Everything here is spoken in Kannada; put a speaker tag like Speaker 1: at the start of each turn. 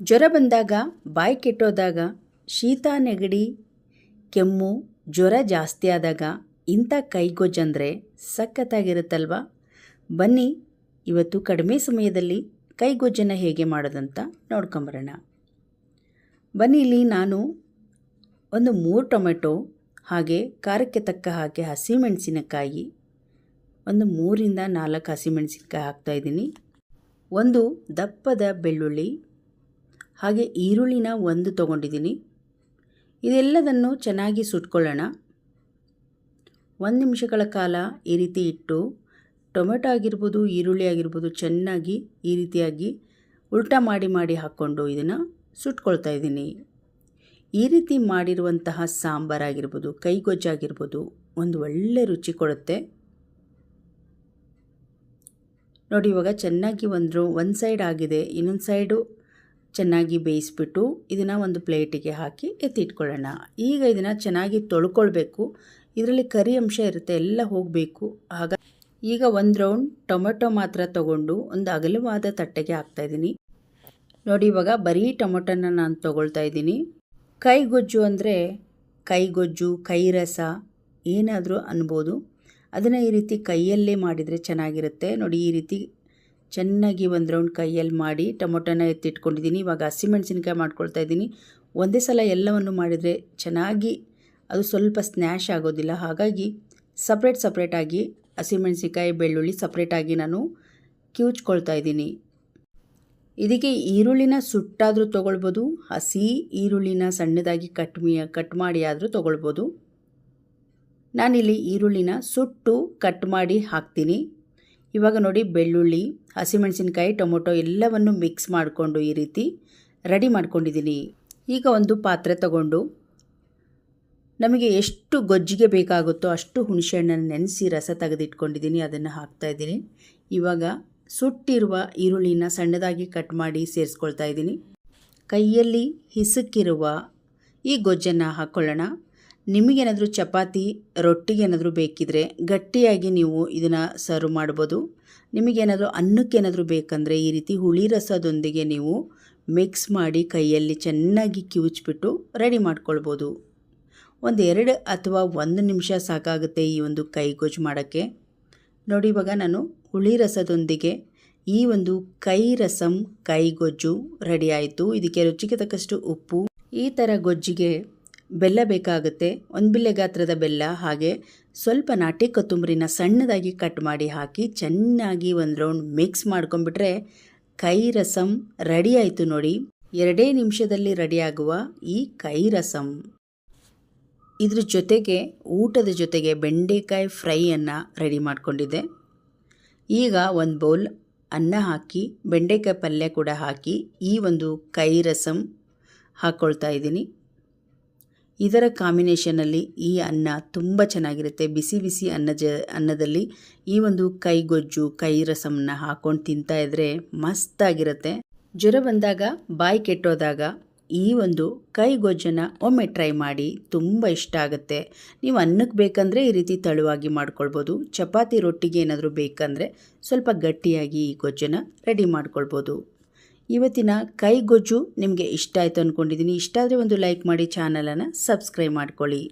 Speaker 1: ಜ್ವರ ಬಂದಾಗ, ಬಾಯಿ ಕೆಟ್ಟೋದಾಗ, ಶೀತ, ನೆಗಡಿ, ಕೆಮ್ಮು, ಜ್ವರ ಜಾಸ್ತಿ ಆದಾಗ ಇಂಥ ಕೈಗೊಜ್ಜಂದರೆ ಸಖತ್ತಾಗಿರುತ್ತಲ್ವ? ಬನ್ನಿ, ಇವತ್ತು ಕಡಿಮೆ ಸಮಯದಲ್ಲಿ ಕೈಗೊಜ್ಜನ್ನು ಹೇಗೆ ಮಾಡೋದಂತ ನೋಡ್ಕೊಂಬರೋಣ. ಬನ್ನಿ, ಇಲ್ಲಿ ನಾನು ಒಂದು ಮೂರು ಟೊಮೆಟೊ ಹಾಗೆ ಖಾರಕ್ಕೆ ತಕ್ಕ ಹಾಗೆ ಹಸಿಮೆಣಸಿನಕಾಯಿ, ಒಂದು ಮೂರಿಂದ ನಾಲ್ಕು ಹಸಿಮೆಣಸಿನಕಾಯಿ ಹಾಕ್ತಾಯಿದ್ದೀನಿ ಒಂದು ದಪ್ಪದ ಬೆಳ್ಳುಳ್ಳಿ ಹಾಗೆ ಈರುಳ್ಳಿನ ಒಂದು ತೊಗೊಂಡಿದ್ದೀನಿ. ಇದೆಲ್ಲದನ್ನು ಚೆನ್ನಾಗಿ ಸುಟ್ಕೊಳ್ಳೋಣ. ಒಂದು ನಿಮಿಷಗಳ ಕಾಲ ಈ ರೀತಿ ಇಟ್ಟು, ಟೊಮೆಟೊ ಆಗಿರ್ಬೋದು, ಈರುಳ್ಳಿ ಆಗಿರ್ಬೋದು ಚೆನ್ನಾಗಿ ಈ ರೀತಿಯಾಗಿ ಉಲ್ಟಾ ಮಾಡಿ ಮಾಡಿ ಹಾಕ್ಕೊಂಡು ಇದನ್ನು ಸುಟ್ಕೊಳ್ತಾ ಇದ್ದೀನಿ. ಈ ರೀತಿ ಮಾಡಿರುವಂತಹ ಸಾಂಬಾರಾಗಿರ್ಬೋದು ಕೈಗೊಜ್ಜಾಗಿರ್ಬೋದು ಒಂದು ಒಳ್ಳೆ ರುಚಿ ಕೊಡುತ್ತೆ. ನೋಡಿ ಇವಾಗ ಚೆನ್ನಾಗಿ ಒಂದು ಒಂದು ಸೈಡ್ ಆಗಿದೆ, ಇನ್ನೊಂದು ಸೈಡು ಚೆನ್ನಾಗಿ ಬೇಯಿಸ್ಬಿಟ್ಟು ಇದನ್ನು ಒಂದು ಪ್ಲೇಟಿಗೆ ಹಾಕಿ ಎತ್ತಿಟ್ಕೊಳ್ಳೋಣ. ಈಗ ಇದನ್ನು ಚೆನ್ನಾಗಿ ತೊಳ್ಕೊಳ್ಬೇಕು. ಇದರಲ್ಲಿ ಕರಿ ಅಂಶ ಇರುತ್ತೆ, ಎಲ್ಲ ಹೋಗಬೇಕು. ಆಗ ಈಗ ಒಂದು ರೌಂಡ್ ಟೊಮೆಟೊ ಮಾತ್ರ ತಗೊಂಡು ಒಂದು ಅಗಲವಾದ ತಟ್ಟೆಗೆ ಹಾಕ್ತಾಯಿದ್ದೀನಿ ನೋಡಿ, ಇವಾಗ ಬರೀ ಟೊಮೆಟೊನ ನಾನು ತೊಗೊಳ್ತಾ ಇದ್ದೀನಿ. ಕೈಗೊಜ್ಜು ಅಂದರೆ ಕೈಗೊಜ್ಜು ಕೈ ರಸ ಏನಾದರೂ ಅನ್ಬೋದು. ಅದನ್ನು ಈ ರೀತಿ ಕೈಯಲ್ಲೇ ಮಾಡಿದರೆ ಚೆನ್ನಾಗಿರುತ್ತೆ. ನೋಡಿ, ಈ ರೀತಿ ಚೆನ್ನಾಗಿ ಒಂದು ರೌಂಡ್ ಕೈಯಲ್ಲಿ ಮಾಡಿ ಟೊಮೊಟೊನ ಎತ್ತಿಟ್ಕೊಂಡಿದ್ದೀನಿ. ಇವಾಗ ಹಸಿಮೆಣಸಿನ್ಕಾಯಿ ಮಾಡ್ಕೊಳ್ತಾ ಇದ್ದೀನಿ. ಒಂದೇ ಸಲ ಎಲ್ಲವನ್ನು ಮಾಡಿದರೆ ಚೆನ್ನಾಗಿ ಅದು ಸ್ವಲ್ಪ ಸ್ನ್ಯಾಶ್ ಆಗೋದಿಲ್ಲ. ಹಾಗಾಗಿ ಸಪ್ರೇಟ್ ಸಪ್ರೇಟಾಗಿ ಹಸಿಮೆಣಸಿನ್ಕಾಯಿ, ಬೆಳ್ಳುಳ್ಳಿ ಸಪ್ರೇಟಾಗಿ ನಾನು ಕಿವುಚ್ಕೊಳ್ತಾ ಇದ್ದೀನಿ. ಇದಕ್ಕೆ ಈರುಳ್ಳಿನ ಸುಟ್ಟಾದರೂ ತೊಗೊಳ್ಬೋದು, ಹಸಿ ಈರುಳ್ಳಿನ ಸಣ್ಣದಾಗಿ ಕಟ್ ಮಿ ಕಟ್ ಮಾಡಿ ಆದರೂ ತೊಗೊಳ್ಬೋದು. ನಾನಿಲ್ಲಿ ಈರುಳ್ಳಿನ ಸುಟ್ಟು ಕಟ್ ಮಾಡಿ ಹಾಕ್ತೀನಿ. ಇವಾಗ ನೋಡಿ ಬೆಳ್ಳುಳ್ಳಿ, ಹಸಿಮೆಣಸಿನ್ಕಾಯಿ, ಟೊಮೊಟೊ ಎಲ್ಲವನ್ನು ಮಿಕ್ಸ್ ಮಾಡಿಕೊಂಡು ಈ ರೀತಿ ರೆಡಿ ಮಾಡ್ಕೊಂಡಿದ್ದೀನಿ. ಈಗ ಒಂದು ಪಾತ್ರೆ ತಗೊಂಡು ನಮಗೆ ಎಷ್ಟು ಗೊಜ್ಜಿಗೆ ಬೇಕಾಗುತ್ತೋ ಅಷ್ಟು ಹುಣಸೆಹಣ್ಣನ್ನು ನೆನೆಸಿ ರಸ ತೆಗೆದಿಟ್ಕೊಂಡಿದ್ದೀನಿ, ಅದನ್ನು ಹಾಕ್ತಾಯಿದ್ದೀನಿ ಇವಾಗ ಸುಟ್ಟಿರುವ ಈರುಳ್ಳಿನ ಸಣ್ಣದಾಗಿ ಕಟ್ ಮಾಡಿ ಸೇರಿಸ್ಕೊಳ್ತಾ ಇದ್ದೀನಿ. ಕೈಯಲ್ಲಿ ಹಿಸುಕಿರುವ ಈ ಗೊಜ್ಜನ್ನು ಹಾಕ್ಕೊಳ್ಳೋಣ ನಿಮಗೇನಾದರೂ ಚಪಾತಿ, ರೊಟ್ಟಿಗೇನಾದರೂ ಬೇಕಿದ್ರೆ ಗಟ್ಟಿಯಾಗಿ ನೀವು ಇದನ್ನು ಸರ್ವ್ ಮಾಡ್ಬೋದು. ನಿಮಗೇನಾದರೂ ಅನ್ನಕ್ಕೇನಾದರೂ ಬೇಕಂದರೆ ಈ ರೀತಿ ಹುಳಿ ರಸದೊಂದಿಗೆ ನೀವು ಮಿಕ್ಸ್ ಮಾಡಿ ಕೈಯಲ್ಲಿ ಚೆನ್ನಾಗಿ ಕಿವುಚ್ಬಿಟ್ಟು ರೆಡಿ ಮಾಡ್ಕೊಳ್ಬೋದು. ಒಂದು ಎರಡು ಅಥವಾ ಒಂದು ನಿಮಿಷ ಸಾಕಾಗುತ್ತೆ ಈ ಒಂದು ಕೈಗೊಜ್ಜು ಮಾಡೋಕ್ಕೆ. ನೋಡಿ ಇವಾಗ ನಾನು ಹುಳಿ ರಸದೊಂದಿಗೆ ಈ ಒಂದು ಕೈ ರಸಂ, ಕೈಗೊಜ್ಜು ರೆಡಿ ಆಯಿತು. ಇದಕ್ಕೆ ರುಚಿಗೆ ತಕ್ಕಷ್ಟು ಉಪ್ಪು, ಈ ಥರ ಗೊಜ್ಜಿಗೆ ಬೆಲ್ಲ ಬೇಕಾಗುತ್ತೆ. ಒಂದು ಬಿಲ್ಲೆ ಗಾತ್ರದ ಬೆಲ್ಲ, ಹಾಗೆ ಸ್ವಲ್ಪ ನಾಟಿ ಕೊತ್ತಂಬರಿನ ಸಣ್ಣದಾಗಿ ಕಟ್ ಮಾಡಿ ಹಾಕಿ ಚೆನ್ನಾಗಿ ಒಂದು ರೌಂಡ್ ಮಿಕ್ಸ್ ಮಾಡ್ಕೊಂಬಿಟ್ರೆ ಕೈ ರಸಂ ರೆಡಿ ಆಯಿತು ನೋಡಿ. ಎರಡೇ ನಿಮಿಷದಲ್ಲಿ ರೆಡಿಯಾಗುವ ಈ ಕೈ ರಸಂ. ಇದ್ರ ಜೊತೆಗೆ ಊಟದ ಜೊತೆಗೆ ಬೆಂಡೆಕಾಯಿ ಫ್ರೈಯನ್ನು ರೆಡಿ ಮಾಡಿಕೊಂಡಿದ್ದೆ. ಈಗ ಒಂದು ಬೌಲ್ ಅನ್ನ ಹಾಕಿ, ಬೆಂಡೆಕಾಯಿ ಪಲ್ಯ ಕೂಡ ಹಾಕಿ ಈ ಒಂದು ಕೈ ರಸಂ ಹಾಕ್ಕೊಳ್ತಾ ಇದ್ದೀನಿ. ಇದರ ಕಾಂಬಿನೇಷನಲ್ಲಿ ಈ ಅನ್ನ ತುಂಬ ಚೆನ್ನಾಗಿರುತ್ತೆ. ಬಿಸಿ ಬಿಸಿ ಅನ್ನ ಜ ಅನ್ನದಲ್ಲಿ ಈ ಒಂದು ಕೈಗೊಜ್ಜು ಕೈ ರಸಮನ್ನ ಹಾಕೊಂಡು ತಿಂತಾ ಇದ್ದರೆ ಮಸ್ತಾಗಿರುತ್ತೆ. ಜ್ವರ ಬಂದಾಗ, ಬಾಯಿ ಕೆಟ್ಟೋದಾಗ ಈ ಒಂದು ಕೈಗೊಜ್ಜನ್ನು ಒಮ್ಮೆ ಟ್ರೈ ಮಾಡಿ ತುಂಬ ಇಷ್ಟ ಆಗುತ್ತೆ. ನೀವು ಅನ್ನಕ್ಕೆ ಬೇಕಂದರೆ ಈ ರೀತಿ ತಳುವಾಗಿ ಮಾಡ್ಕೊಳ್ಬೋದು. ಚಪಾತಿ ರೊಟ್ಟಿಗೆ ಏನಾದರೂ ಬೇಕಂದರೆ ಸ್ವಲ್ಪ ಗಟ್ಟಿಯಾಗಿ ಈ ಗೊಜ್ಜನ್ನು ರೆಡಿ ಮಾಡ್ಕೊಳ್ಬೋದು. ಇವತ್ತಿನ ಕೈಗೊಜ್ಜು ನಿಮಗೆ ಇಷ್ಟ ಆಯಿತು ಅಂದ್ಕೊಂಡಿದ್ದೀನಿ ಇಷ್ಟ ಆದರೆ ಒಂದು ಲೈಕ್ ಮಾಡಿ ಚಾನಲನ್ನು ಸಬ್ಸ್ಕ್ರೈಬ್ ಮಾಡ್ಕೊಳ್ಳಿ.